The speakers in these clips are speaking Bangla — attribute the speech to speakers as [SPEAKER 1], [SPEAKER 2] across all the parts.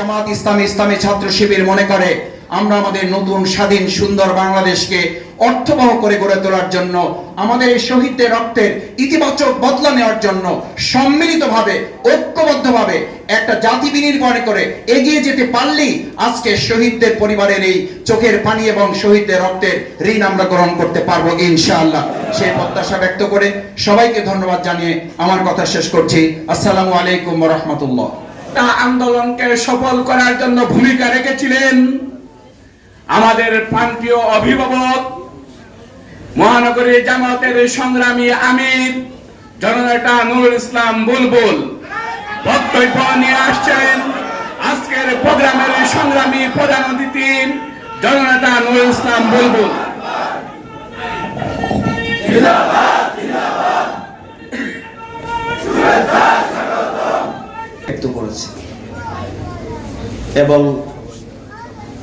[SPEAKER 1] জামাত ইসলামী ইসলামী ছাত্র শিবির মনে করে, আমরা আমাদের নতুন স্বাধীন সুন্দর বাংলাদেশকে অর্থবহ করে গড়ে তোলার জন্য, আমাদের এই শহীদদের রক্তের ইতিবাচক বদলা নেওয়ার জন্য সম্মিলিতভাবে, ঐক্যবদ্ধভাবে একটা জাতি বিনির্মাণ করে এগিয়ে যেতে পারলেই আজকে শহীদদের পরিবারের এই চোখের পানি এবং শহীদদের রক্তের ঋণ আমরা গ্রহণ করতে পারব ইনশাআল্লাহ। সেই প্রত্যাশা ব্যক্ত করে সবাইকে ধন্যবাদ জানিয়ে আমার কথা শেষ করছি। আসসালামু আলাইকুম রহমতুল্লাহ।
[SPEAKER 2] তা আন্দোলনকে সফল করার জন্য ভূমিকা রেখেছিলেন আমাদের প্রান্তীয় অভিভাবক মহানগরী জামাতের সংগ্রামী আমির জননেতা নুরুল ইসলাম বুলবুল। বক্তব্য নিয়ে আসছেন আজকের প্রোগ্রামের সংগ্রামী প্রধান অতিথি জননেতা নুরুল ইসলাম বুলবুল।
[SPEAKER 3] ব্যক্ত করেছে। এবং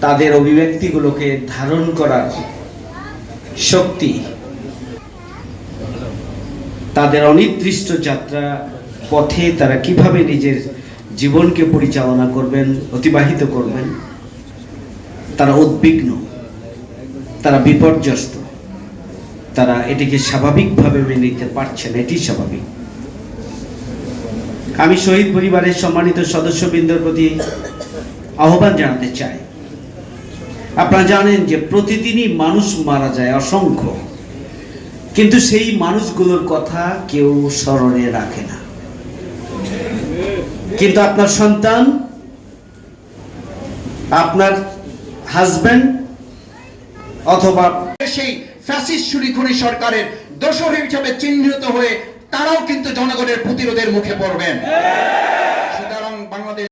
[SPEAKER 3] তাদের অভিব্যক্তিগুলোকে ধারণ করার শক্তি, তাদের অনির্দিষ্ট যাত্রা পথে তারা কীভাবে নিজের জীবনকে পরিচালনা করবেন, অতিবাহিত করবেন, তারা উদ্বিগ্ন, তারা বিপর্যস্ত, তারা এটিকে স্বাভাবিকভাবে মেনে নিতে পারছেন এটি স্বাভাবিক। আমি শহীদ পরিবারের সম্মানিত সদস্যবৃন্দর প্রতি আহ্বান জানাতে চাই। আপনারা জানেন যে প্রতিদিনই মানুষ মারা যায় অসংখ্য। কিন্তু সেই মানুষগুলোর কথা কেউ স্মরণে রাখে না। কিন্তু আপনার সন্তান, আপনার হাজব্যান্ড অথবা
[SPEAKER 1] সেই ফ্যাসিস্ট খুনি সরকারের দোষর হিসাবে চিহ্নিত হয়ে তারাও কিন্তু জনগণের প্রতিরোধের মুখে পড়বেন।